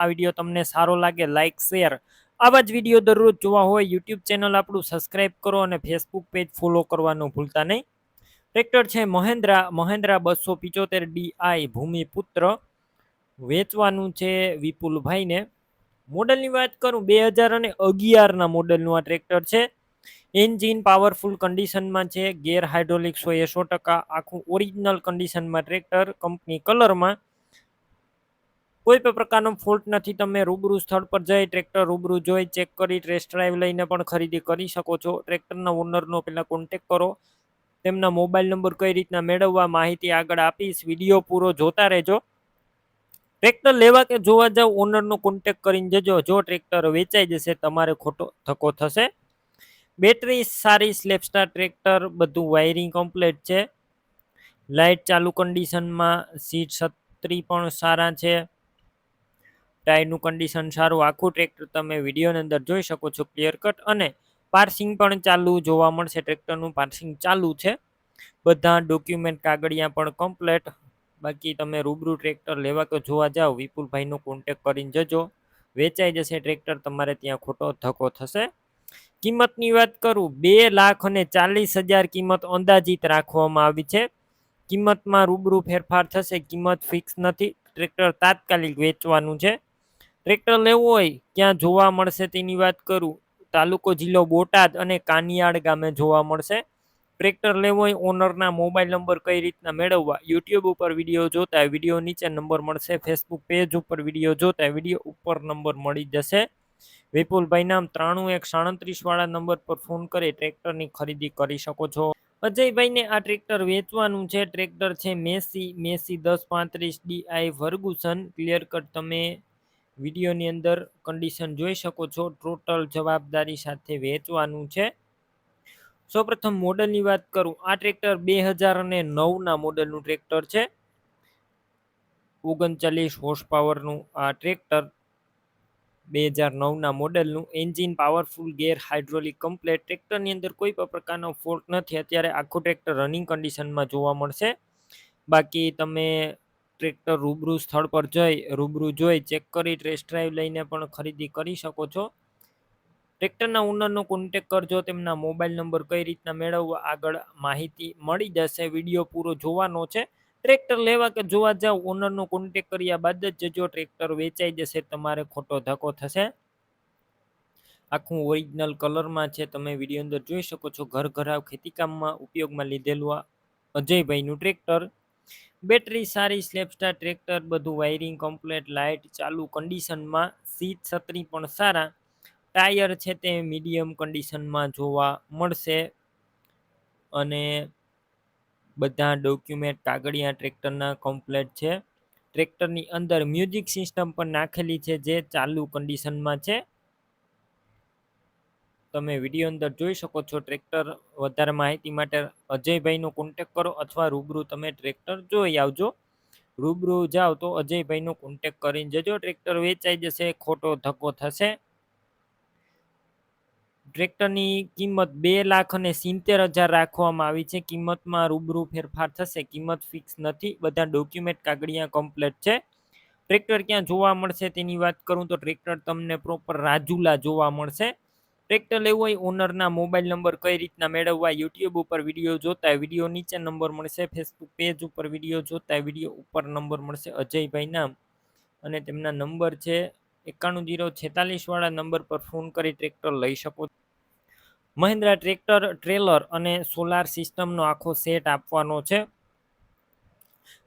આ વીડિયો તમને સારો લાગે લાઇક શેર આવા જ વીડિયો દરરોજ જોવા હોય યુટ્યુબ ચેનલ આપણું સબસ્ક્રાઇબ કરો અને ફેસબુક પેજ ફોલો કરવાનું ભૂલતા નહીં. ટ્રેક્ટર છે મહેન્દ્રા મહેન્દ્રા બસો પિચોતેર ડીઆઈ ભૂમિપુત્ર. વેચવાનું છે વિપુલભાઈને. મોડલની વાત કરું, બે હજાર અને અગિયારના મોડલનું આ ટ્રેક્ટર છે. એન્જિન પાવરફુલ કન્ડિશનમાં છે, ગેર હાઇડ્રોલિક સો એ સો ટકા. આખું ઓરિજિનલ કન્ડિશનમાં ટ્રેક્ટર કંપની કલરમાં કોઈ પણ પ્રકારનો ફોલ્ટ નથી, તમે રૂબરૂ સ્થળ પર જઈ ટ્રેક્ટર રૂબરૂ જોઈ ચેક કરી ટેસ્ટ ડ્રાઈવ લઈને પણ ખરીદી કરી શકો છો. ટ્રેક્ટરના ઓનરનો પહેલાં કોન્ટેક કરો. તેમના મોબાઈલ નંબર કઈ રીતના મેળવવા, માહિતી આગળ આપીશ. વીડિયો પૂરો જોતા રહેજો. ટ્રેક્ટર લેવા કે જોવા જાવ ઓનરનો કોન્ટેક કરીને જજો. જો ટ્રેક્ટર વેચાઈ જશે, તમારે ખોટો ધક્કો થશે. બેટરી સારી સ્લેપસ્ટાર ટ્રેક્ટર બધું વાયરિંગ કમ્પ્લીટ છે. લાઇટ ચાલુ કન્ડિશનમાં સીટ છત્રી પણ સારા છે. ટાયરનું કન્ડિશન સારું, આખું ટ્રેક્ટર તમે વિડીયોની અંદર જોઈ શકો છો ક્લિયર કટ અને પાર્સિંગ પણ ચાલુ જોવા મળશે ટ્રેક્ટરનું પાર્સિંગ ચાલુ છે. બધા ડોક્યુમેન્ટ કાગળિયા પણ કમ્પ્લેટ બાકી તમે રૂબરૂ ટ્રેક્ટર લેવા કે જોવા જાઓ, વિપુલભાઈનો કોન્ટેક કરીને જજો. વેચાઈ જશે ટ્રેક્ટર તમારે ત્યાં ખોટો ધક્કો થશે. કિંમતની વાત કરું, બે લાખ અને ચાલીસ હજાર કિંમત અંદાજિત રાખવામાં આવી છે. કિંમતમાં રૂબરૂ ફેરફાર થશે, કિંમત ફિક્સ નથી. ટ્રેક્ટર તાત્કાલિક વેચવાનું છે. ટ્રેક્ટર લેવું હોય, ક્યાં જોવા મળશે તેની વાત કરું. તાલુકો જિલ્લો બોટાદ અને કાનિયાળ ગામે જોવા મળશે. ટ્રેક્ટર લેવો હોય, ઓનરના મોબાઈલ નંબર કઈ રીતના મેળવવા? યુટ્યુબ ઉપર વીડિયો જોતા વીડિયો નીચે નંબર મળશે. ફેસબુક પેજ ઉપર વીડિયો જોતા વીડિયો ઉપર નંબર મળી જશે. વિપુલભાઈ નામ ત્રાણું એક સાડત્રીસ વાળા નંબર પર ફોન કરી ટ્રેક્ટરની ખરીદી કરી શકો છો. અજયભાઈને આ ટ્રેક્ટર વેચવાનું છે. ટ્રેક્ટર છે મેસી મેસી દસ પાંત્રીસ ડીઆઈ વર્ગુસન. ક્લિયર કટ તમે વિડીયોની અંદર કન્ડિશન જોઈ શકો છો. ટોટલ જવાબદારી સાથે વેચવાનું છે. સૌપ્રથમ મોડલની વાત કરું. આ ટ્રેક્ટર બે હજાર અને નવના મોડલનું ટ્રેક્ટર છે. ઓગણચાલીસ હોર્સ પાવરનું આ ટ્રેક્ટર બે હજાર નવના મોડલનું. Engine powerful gear hydraulic complete ટ્રેક્ટરની અંદર કોઈ પણ પ્રકારનો ફોલ્ટ નથી. અત્યારે આખું ટ્રેક્ટર રનિંગ કન્ડિશનમાં જોવા મળશે. બાકી તમે ટ્રેક્ટર રૂબરૂ સ્થળ પર જઈ, રૂબરૂ જોઈ, ચેક કરી ટેસ્ટ ડ્રાઈવ લઈને પણ ખરીદી કરી શકો છો. ટ્રેક્ટરના ઓનરનો કોન્ટેક કરજો, તેમના મોબાઈલ નંબર કઈ રીતના મેળવવા આગળ માહિતી મળી જશે. વીડિયો પૂરો જોવાનો છે. ટ્રેક્ટર લેવા કે જોવા જાવ ઓનરનો કોન્ટેક કર્યા બાદ જ જજો ટ્રેક્ટર વેચાઈ જશે, તમારે ખોટો ધક્કો થશે. આખું ઓરિજિનલ કલરમાં છે, તમે વીડિયો અંદર જોઈ શકો છો. ઘર ઘરાવ ખેતીકામમાં ઉપયોગમાં લીધેલું આ અજયભાઈનું ટ્રેક્ટર. બેટરી સારી સ્લેપસ્ટાર ટ્રેક્ટર, બધું વાયરિંગ કમ્પ્લેટ લાઇટ ચાલુ કન્ડિશનમાં સીટ છત્રી પણ સારા. ટાયર છે તે મીડિયમ કન્ડિશનમાં જોવા મળશે. અને બધા ડોક્યુમેન્ટ કાગળિયા ટ્રેક્ટરના કમ્પ્લેટ છે. ટ્રેક્ટરની અંદર મ્યુઝિક સિસ્ટમ પણ નાખેલી છે જે ચાલુ કન્ડિશનમાં છે. તમે વીડિયો અંદર જોઈ શકો છો. ટ્રેક્ટર વધારે માહિતી માટે અજયભાઈનો કોન્ટેક કરો અથવા રૂબરૂ તમે ટ્રેક્ટર જોઈ આવજો. રૂબરૂ જાઓ તો અજયભાઈનો કોન્ટેક કરીને જજો. ટ્રેક્ટર વેચાઈ જશે, ખોટો ધક્કો થશે. ટ્રેક્ટરની કિંમત બે લાખ અને સિત્તેર હજાર રાખવામાં આવી છે. કિંમતમાં રૂબરૂ ફેરફાર થશે. કિંમત ફિક્સ નથી. બધા ડોક્યુમેન્ટ કાગળિયા કમ્પ્લેટ છે. ટ્રેક્ટર ક્યાં જોવા મળશે તેની વાત કરું તો ટ્રેક્ટર તમને પ્રોપર રાજુલા જોવા મળશે. ટ્રેક્ટર લેવું હોય ઓનરના મોબાઈલ નંબર કઈ રીતના મેળવવા યુટ્યુબ ઉપર વીડિયો જોતા વીડિયો નીચે નંબર મળશે ફેસબુક પેજ ઉપર વીડિયો જોતા વીડિયો ઉપર નંબર મળશે અજયભાઈના અને તેમના નંબર છે એકાણું જીરો છેતાલીસવાળા નંબર પર ફોન કરી ટ્રેક્ટર લઈ શકો મહિન્દ્રા ટ્રેક્ટર ટ્રેલર અને સોલાર સિસ્ટમનો આખો સેટ આપવાનો છે.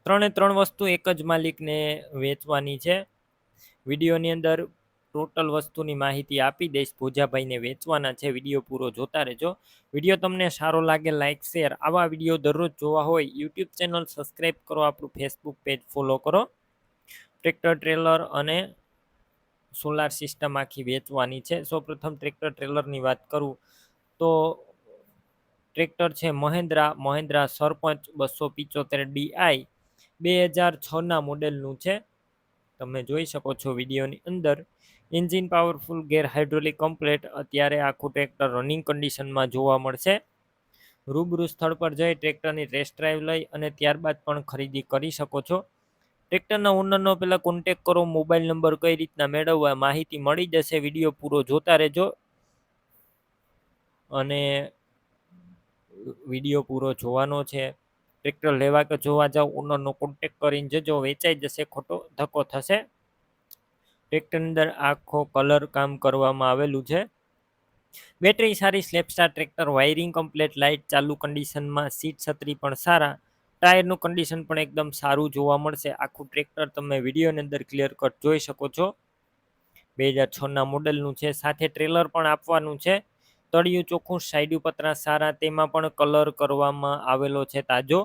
ત્રણે ત્રણ વસ્તુ એક જ માલિકને વેચવાની છે. વિડીયોની અંદર ટોટલ વસ્તુની માહિતી આપી દઈશ ભોજાભાઈને વેચવાના છે. વીડિયો પૂરો જોતા રહેજો. વીડિયો તમને સારો લાગે લાઇક શેર, આવા વીડિયો દરરોજ જોવા હોય યુટ્યુબ ચેનલ સબસ્ક્રાઈબ કરો, આપણું ફેસબુક પેજ ફોલો કરો. ટ્રેક્ટર, ટ્રેલર અને સોલાર સિસ્ટમ આખી વેચવાની છે. સૌપ્રથમ ટ્રેક્ટર, ટ્રેલરની વાત કરું તો ટ્રેક્ટર છે મહેન્દ્રા મહેન્દ્રા સરપંચ બસો પિચોતેર ડીઆઈ બે હજાર છના મોડેલનું છે. તમે જોઈ શકો છો વિડીયોની અંદર. Engine powerful gear hydraulic complete અત્યારે આખું ટ્રેક્ટર રનિંગ કન્ડિશનમાં જોવા મળશે. રૂબરૂ સ્થળ પર જઈ ટ્રેક્ટરની ટેસ્ટ ડ્રાઈવ લઈ અને ત્યારબાદ પણ ખરીદી કરી શકો છો. ટ્રેક્ટરના ઓનરનો પહેલાં કોન્ટેક કરો મોબાઈલ નંબર કઈ રીતના મેળવવા, માહિતી મળી જશે, વીડિયો પૂરો જોતા રહેજો. અને વીડિયો પૂરો જોવાનો છે. ટ્રેક્ટર લેવા કે જોવા જાવ ઓનરનો કોન્ટેક કરીને જજો વેચાઈ જશે, ખોટો ધક્કો થશે. ટ્રેક્ટરની અંદર આખો કલર કામ કરવામાં આવેલું છે. બેટરી સારી સ્લેપસ્ટાર ટ્રેક્ટર વાયરિંગ કમ્પ્લેટ લાઇટ ચાલુ કન્ડિશનમાં સીટ છત્રી પણ સારા. ટાયરનું કન્ડિશન પણ એકદમ સારું જોવા મળશે. આખું ટ્રેક્ટર તમે વિડીયોની અંદર ક્લિયર કટ જોઈ શકો છો. બે હજાર છના મોડલનું છે. સાથે ટ્રેલર પણ આપવાનું છે. તળિયું ચોખ્ખું, સાઈડ પતરા સારા, તેમાં પણ કલર કરવામાં આવેલો છે તાજો.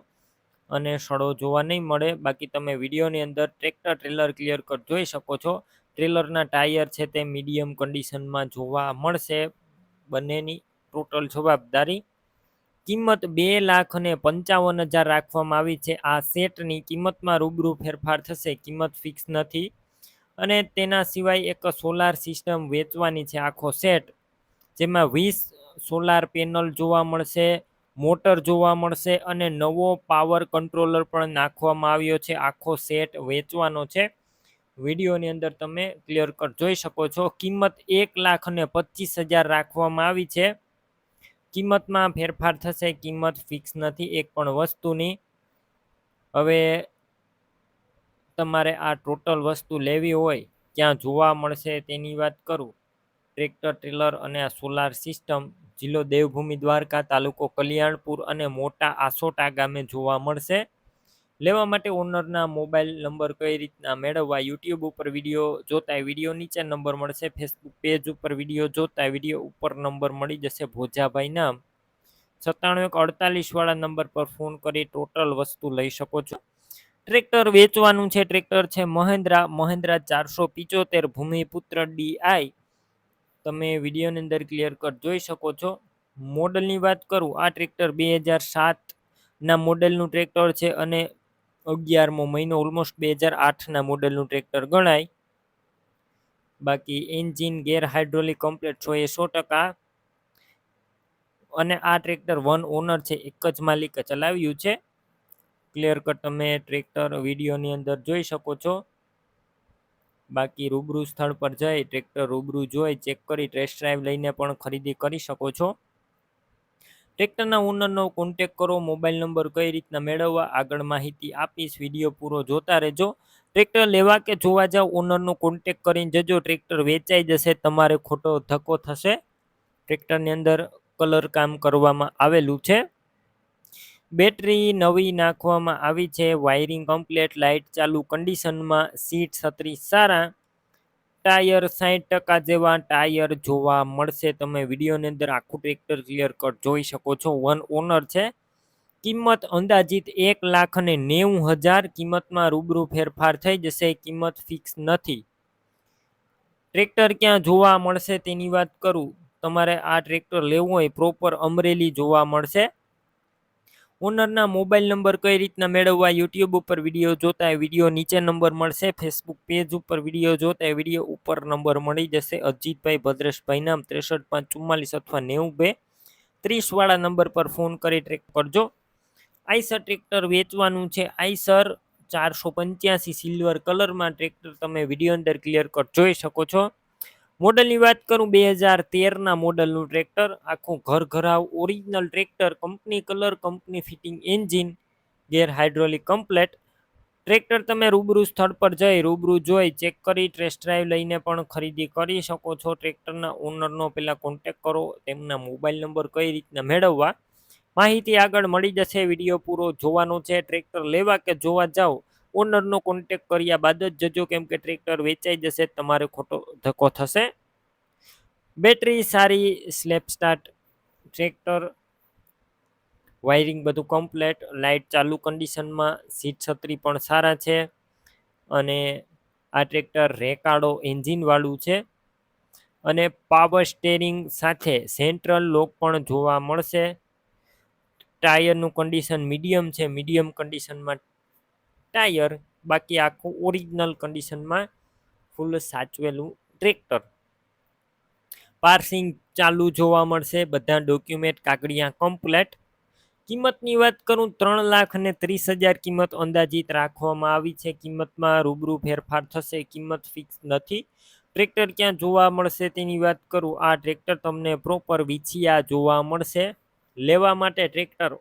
અને સડો જોવા નહીં મળે. બાકી તમે વિડીયોની અંદર ટ્રેક્ટર ટ્રેલર ક્લિયર કટ જોઈ શકો છો. ટ્રેલરના ટાયર છે તે મીડિયમ કન્ડિશનમાં જોવા મળશે. બંનેની ટોટલ જવાબદારી કિંમત બે લાખ અને પંચાવન હજાર રાખવામાં આવી છે. આ સેટની કિંમતમાં રૂબરૂ ફેરફાર થશે. કિંમત ફિક્સ નથી. અને તેના સિવાય એક સોલાર સિસ્ટમ વેચવાની છે આખો સેટ જેમાં વીસ સોલાર પેનલ જોવા મળશે. મોટર જોવા મળશે અને નવો પાવર કંટ્રોલર પણ નાખવામાં આવ્યો છે. આખો સેટ વેચવાનો છે. વિડીયોની અંદર તમે ક્લિયર કટ જોઈ શકો છો. કિંમત એક લાખ અને પચીસ હજાર રાખવામાં આવી છે. કિંમતમાં ફેરફાર થશે. કિંમત ફિક્સ નથી, એક પણ વસ્તુની હવે તમારે આ ટોટલ વસ્તુ લેવી હોય, ક્યાં જોવા મળશે તેની વાત કરું. ટ્રેક્ટર ટ્રેલર અને આ સોલાર સિસ્ટમ જિલ્લો દેવભૂમિ દ્વારકા, તાલુકો કલ્યાણપુર અને મોટા આસોટા ગામે જોવા મળશે. લેવા માટે ઓનરના મોબાઈલ નંબર કઈ રીતના મેળવવા, યુટ્યુબ ઉપર વીડિયો જોતા વીડિયો નીચે નંબર મળશે, ફેસબુક પેજ ઉપર વીડિયો જોતા વીડિયો ઉપર નંબર મળી જશે ભોજાભાઈના સત્તાણું એક અડતાલીસ વાળા નંબર પર ફોન કરી ટોટલ વસ્તુ લઈ શકો છો. ટ્રેક્ટર વેચવાનું છે, ટ્રેક્ટર છે મહેન્દ્રા મહેન્દ્રા ચારસો પિચોતેર, ભૂમિપુત્ર ડીઆઈ તમે વિડીયોની અંદર ક્લિયર કટ જોઈ શકો છો. મોડલની વાત કરું, આ ટ્રેક્ટર બે હજાર સાતના મોડલનું ટ્રેક્ટર છે અને અગિયારમો મહિનો ઓલમોસ્ટ બે હજાર આઠના મોડલનું ટ્રેક્ટર ગણાય. બાકી એન્જિન ગેર હાઇડ્રોલિક કમ્પ્લીટ છો એ સો ટકા. અને આ ટ્રેક્ટર વન ઓનર છે, એક જ માલિકે ચલાવ્યું છે. ક્લિયર કટ તમે ટ્રેક્ટર વિડીયોની અંદર જોઈ શકો છો. બાકી રૂબરૂ સ્થળ પર જઈ, ટ્રેક્ટર રૂબરૂ જોઈ, ચેક કરી ટેસ્ટ ડ્રાઈવ લઈને પણ ખરીદી કરી શકો છો. ટ્રેક્ટરના ઓનરનો કોન્ટેક કરો મોબાઈલ નંબર કઈ રીતના મેળવવા, આગળ માહિતી આપીશ વીડિયો પૂરો જોતા રહેજો. ટ્રેક્ટર લેવા કે જોવા જાવ ઓનરનો કોન્ટેક કરીને જજો, ટ્રેક્ટર વેચાઈ જશે, તમારે ખોટો ધક્કો થશે. ટ્રેક્ટરની અંદર કલર કામ કરવામાં આવેલું છે. બેટરી નવી નાખવામાં આવી છે. વાયરિંગ કમ્પ્લેટ, લાઇટ ચાલુ, કન્ડિશનમાં સીટ છત્રી સારા. ટાયર સાઠ ટકા જેવા ટાયર જોવા મળશે. તમે વિડીયોની અંદર આખું ટ્રેક્ટર ક્લિયર કટ જોઈ શકો છો. વન ઓનર છે. કિંમત અંદાજિત એક લાખ અને નેવું હજાર કિંમતમાં રૂબરૂ ફેરફાર થઈ જશે. કિંમત ફિક્સ નથી. ટ્રેક્ટર ક્યાં જોવા મળશે તેની વાત કરું. તમારે આ ટ્રેક્ટર લેવું હોય, પ્રોપર અમરેલી જોવા મળશે. ઓનરના મોબાઈલ નંબર કઈ રીતના મેળવવા યુટ્યુબ ઉપર વીડિયો જોતા વીડિયો નીચે નંબર મળશે, ફેસબુક પેજ ઉપર વીડિયો જોતા વીડિયો ઉપર નંબર મળી જશે. અજીતભાઈ ભદ્રેશભાઈ નામ ત્રેસઠ પાંચ ચુમ્માલીસ અથવા નેવું બે ત્રીસવાળા નંબર પર ફોન કરી ટ્રેક કરજો. આઈસર ટ્રેક્ટર વેચવાનું છે. આઈસર ચારસો પંચ્યાસી સિલ્વર કલરમાં ટ્રેક્ટર તમે વીડિયો અંદર ક્લિયર કટ જોઈ શકો છો. મોડલની વાત કરું, બે હજાર તેરના મોડલનું ટ્રેક્ટર. આખું ઘર ઘરાવ original tractor company colour company fitting engine gear hydraulic complete tractor તમે રૂબરૂ સ્થળ પર જઈ, રૂબરૂ જોઈ ચેક કરી ટેસ્ટ ડ્રાઈવ લઈને પણ ખરીદી કરી શકો છો. ટ્રેક્ટરના ઓનરનો પહેલાં કોન્ટેક કરો, તેમના મોબાઈલ નંબર કઈ રીતના મેળવવા. માહિતી આગળ મળી જશે, વીડિયો પૂરો જોવાનો છે. ટ્રેક્ટર લેવા કે જોવા જાઓ ઓનરનો કોન્ટેક કર્યા બાદ જ જજો કેમ કે ટ્રેક્ટર વેચાઈ જશે, તમારે ખોટો ધક્કો થશે. બેટરી સારી સ્લેપ સ્ટાર્ટ ટ્રેક્ટર વાયરિંગ બધું કમ્પ્લેટ લાઇટ ચાલુ કન્ડિશનમાં સીટ છત્રી પણ સારા છે. અને આ ટ્રેક્ટર રેકાડો એન્જિનવાળું છે. અને પાવર સ્ટેરિંગ સાથે સેન્ટ્રલ લોક પણ જોવા મળશે. ટાયરનું કન્ડિશન મીડિયમ છે મીડિયમ કન્ડિશનમાં ટાયર, બાકી આખું ઓરિજિનલ કન્ડિશનમાં ફૂલ સાચવેલું ટ્રેક્ટર પાર્સિંગ ચાલુ જોવા મળશે, બધા ડોક્યુમેન્ટ કાગળિયા કમ્પ્લેટ કિંમતની વાત કરું, ત્રણ લાખ અને ત્રીસ હજાર કિંમત અંદાજિત રાખવામાં આવી છે. કિંમતમાં રૂબરૂ ફેરફાર થશે, કિંમત ફિક્સ નથી. ટ્રેક્ટર ક્યાં જોવા મળશે તેની વાત કરું, આ ટ્રેક્ટર તમને પ્રોપર વિછિયા જોવા મળશે. લેવા માટે ટ્રેક્ટર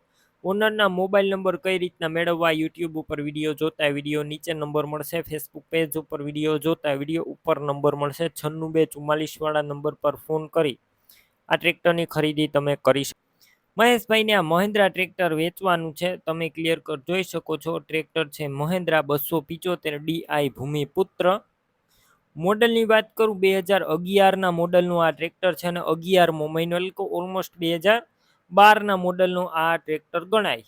ઓનરના મોબાઈલ નંબર કઈ રીતના મેળવવા યુટ્યુબ ઉપર વીડિયો જોતા વીડિયો નીચે નંબર મળશે, ફેસબુક પેજ ઉપર વીડિયો જોતા વીડિયો ઉપર નંબર મળશે, છન્નું બે ચુમ્માલીસવાળા નંબર પર ફોન કરી આ ટ્રેક્ટરની ખરીદી તમે કરી શકો મહેશભાઈને આ મહેન્દ્રા ટ્રેક્ટર વેચવાનું છે, તમે ક્લિયર કર જોઈ શકો છો, ટ્રેક્ટર છે મહેન્દ્રા બસો પિચોતેર ડીઆઈ ભૂમિપુત્ર. મોડલની વાત કરું, બે હજાર અગિયારના મોડલનું આ ટ્રેક્ટર છે અને અગિયારમો મહિનો એટલે ઓલમોસ્ટ બે હજાર બારના મોડલનું આ ટ્રેક્ટર ગણાય.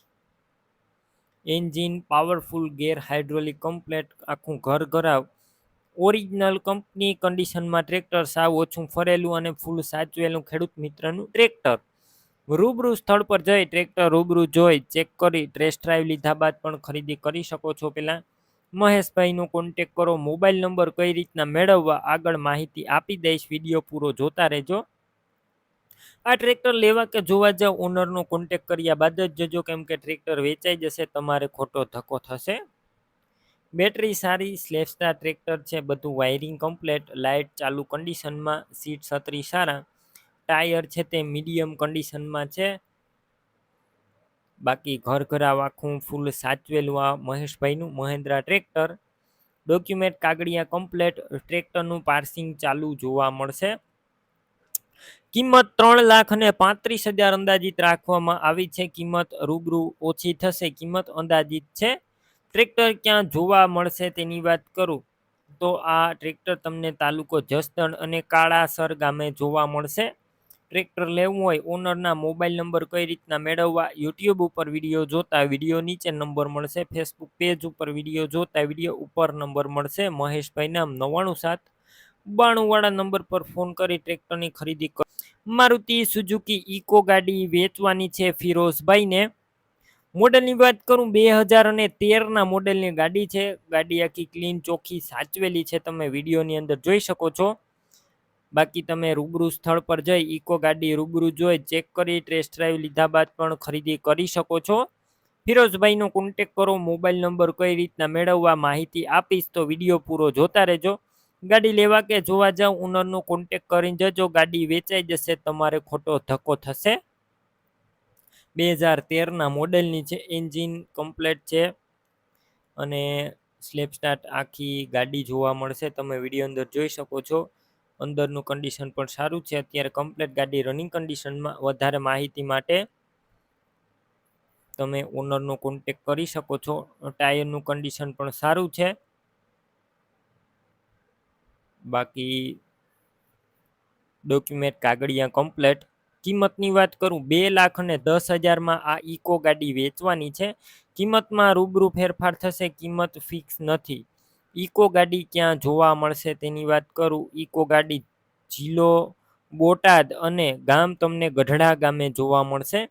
Engine, powerful, gear hydraulic complete, આખું ઘર ઘરાવ. ઓરિજિનલ કંપની કન્ડિશનમાં ટ્રેક્ટર સાવ ઓછું ફરેલું અને ફૂલ સાચવેલું ખેડૂત મિત્રનું ટ્રેક્ટર. રૂબરૂ સ્થળ પર જઈ ટ્રેક્ટર રૂબરૂ જોઈ, ચેક કરી, ટેસ્ટ ડ્રાઈવ લીધા બાદ પણ ખરીદી કરી શકો છો પહેલાં મહેશભાઈનો કોન્ટેક કરો, મોબાઈલ નંબર કઈ રીતના મેળવવા, આગળ માહિતી આપી દઈશ, વીડિયો પૂરો જોતા રહેજો. આ ટ્રેક્ટર લેવા કે જોવા જાવ ઓનરનો કોન્ટેક કર્યા બાદ જ જજો કેમ કે ટ્રેક્ટર વેચાઈ જશે, તમારે ખોટો ધક્કો થશે. બેટરી સારી સ્લેપસ્ટાર ટ્રેક્ટર છે, બધું વાયરિંગ કમ્પ્લેટ લાઇટ ચાલુ કન્ડિશનમાં સીટ છત્રી સારા ટાયર છે તે મીડિયમ કન્ડિશનમાં છે. બાકી ઘર ઘરાવ આખું ફૂલ સાચવેલું આ મહેશભાઈનું મહેન્દ્રા ટ્રેક્ટર. ડોક્યુમેન્ટ કાગળિયા કમ્પ્લેટ ટ્રેક્ટરનું પાર્સિંગ ચાલુ જોવા મળશે. કિંમત ત્રણ લાખ અને પાંત્રીસ હજાર અંદાજિત રાખવામાં આવી છે. કિંમત રૂબરૂ ઓછી થશે. કિંમત અંદાજિત છે. ટ્રેક્ટર ક્યાં જોવા મળશે તેની વાત કરું. તો આ ટ્રેક્ટર તમને તાલુકો જસદણ અને કાળાસર ગામે જોવા મળશે. ટ્રેક્ટર લેવું હોય ઓનરના મોબાઈલ નંબર કઈ રીતના મેળવવા યુટ્યુબ ઉપર વીડિયો જોતા વીડિયો નીચે નંબર મળશે. ફેસબુક પેજ ઉપર વીડિયો જોતા વીડિયો ઉપર નંબર મળશે. મહેશભાઈ નામ નવ્વાણું સાત બાણુંવાળા નંબર પર ફોન કરી ટ્રેક્ટરની ખરીદી કર મારુતિ સુઝુકી ઇકો ગાડી વેચવાની છે ફિરોઝભાઈને. મોડલની વાત કરું, બે હજાર અને તેરના મોડલની ગાડી છે. ગાડી આખી ક્લીન ચોખ્ખી, સાચવેલી છે. તમે વિડીયોની અંદર જોઈ શકો છો. બાકી તમે રૂબરૂ સ્થળ પર જઈ ઇકો ગાડી રૂબરૂ જોઈ, ચેક કરી ટેસ્ટ ડ્રાઈવ લીધા બાદ પણ ખરીદી કરી શકો છો. ફિરોઝભાઈનો કોન્ટેક કરો, મોબાઈલ નંબર કઈ રીતના મેળવવા માહિતી આપીશ તો વીડિયો પૂરો જોતા રહેજો. ગાડી લેવા કે જોવા જાવ ઓનરનો કોન્ટેક કરીને જજો, ગાડી વેચાઈ જશે, તમારે ખોટો ધક્કો થશે. બે હજાર તેરના મોડેલની છે એન્જિન કમ્પ્લેટ છે અને સ્લેપ સ્ટાર્ટ આખી ગાડી જોવા મળશે, તમે વીડિયો અંદર જોઈ શકો છો. અંદરનું કન્ડિશન પણ સારું છે, અત્યારે કમ્પ્લેટ ગાડી રનિંગ કન્ડિશનમાં વધારે માહિતી માટે તમે ઓનરનો કોન્ટેક કરી શકો છો. ટાયરનું કન્ડિશન પણ સારું છે. બાકી ડોક્યુમેન્ટ કાગળિયા કમ્પ્લેટ કિંમતની વાત કરું, બે લાખ અને દસ હજારમાં આ ઇકો ગાડી વેચવાની છે. કિંમતમાં રૂબરૂ ફેરફાર થશે, કિંમત ફિક્સ નથી. ઇકો ગાડી ક્યાં જોવા મળશે તેની વાત કરું. ઇકો ગાડી જિલ્લો, બોટાદ અને ગામ તમને ગઢડા ગામે જોવા મળશે.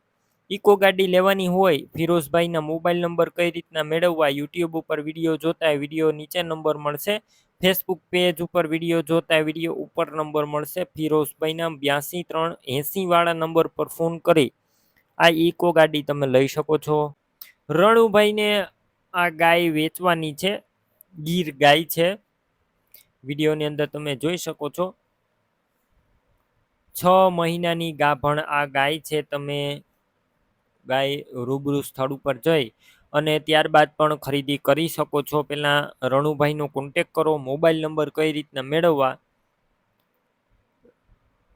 ઇકો ગાડી લેવાની હોય, ફિરોઝભાઈના મોબાઈલ નંબર કઈ રીતના મેળવવા, યુટ્યુબ ઉપર વીડિયો જોતા વીડિયો નીચે નંબર મળશે. ફેસબુક પેજ ઉપર વીડિયો જોતા વીડિયો ઉપર નંબર મળશે. ફિરોઝભાઈના બ્યાસી ત્રણ એંસીવાળા નંબર પર ફોન કરી. આ ઇકો ગાડી તમે લઈ શકો છો. રણુભાઈને આ ગાય વેચવાની છે. ગીર ગાય છે. વિડીયોની અંદર તમે જોઈ શકો છો. છ મહિનાની ગાભણ આ ગાય છે. તમે ગાય રૂબરૂ સ્થળ ઉપર જઈ અને ત્યારબાદ પણ ખરીદી કરી શકો છો. પહેલાં રણુભાઈનો કોન્ટેક કરો મોબાઈલ નંબર કઈ રીતના મેળવવા,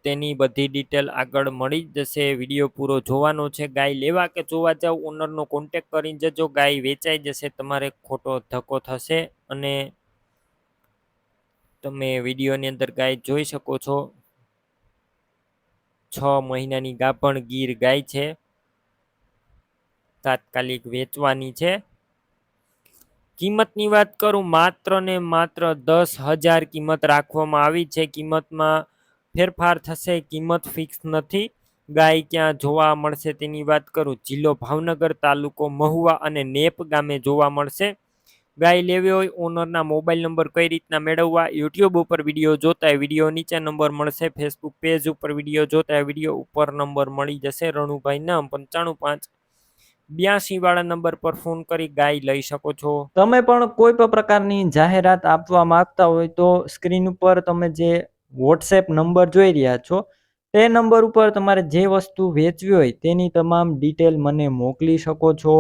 તેની બધી ડિટેલ આગળ મળી જશે. વીડિયો પૂરો જોવાનો છે. ગાય લેવા કે જોવા જાવ ઓનરનો કોન્ટેક કરી જજો. ગાય વેચાઈ જશે, તમારે ખોટો ધક્કો થશે અને તમે વિડીયોની અંદર ગાય જોઈ શકો છો. છ મહિનાની ગાભણ ગીર ગાય છે. તાત્કાલિક વેચવાની છે. કિંમતની વાત કરું, માત્ર ને માત્ર દસ હજાર કિંમત રાખવામાં આવી છે. કિંમતમાં ફેરફાર થશે, કિંમત ફિક્સ નથી. ગાય ક્યાં જોવા મળશે તેની વાત કરું. જિલ્લો ભાવનગર તાલુકો મહુવા અને નેપ ગામે જોવા મળશે. ગાય લેવી હોય, ઓનરના મોબાઈલ નંબર કઈ રીતના મેળવવા, યુટ્યુબ ઉપર વીડિયો જોતા વીડિયો નીચે નંબર મળશે. ફેસબુક પેજ ઉપર વીડિયો જોતા વીડિયો ઉપર નંબર મળી જશે. રણુભાઈ નામ પંચાણું પાંચ બ્યાસી વાળા નંબર પર ફોન કરી ગાય લઈ શકો છો. તમે પણ કોઈ પણ પ્રકારની જાહેરાત આપવા માંગતા હોય તો સ્ક્રીન ઉપર તમે જે વોટ્સએપ નંબર જોઈ રહ્યા છો, તે નંબર ઉપર તમારે જે વસ્તુ વેચવી હોય તેની તમામ ડિટેલ મને મોકલી શકો છો.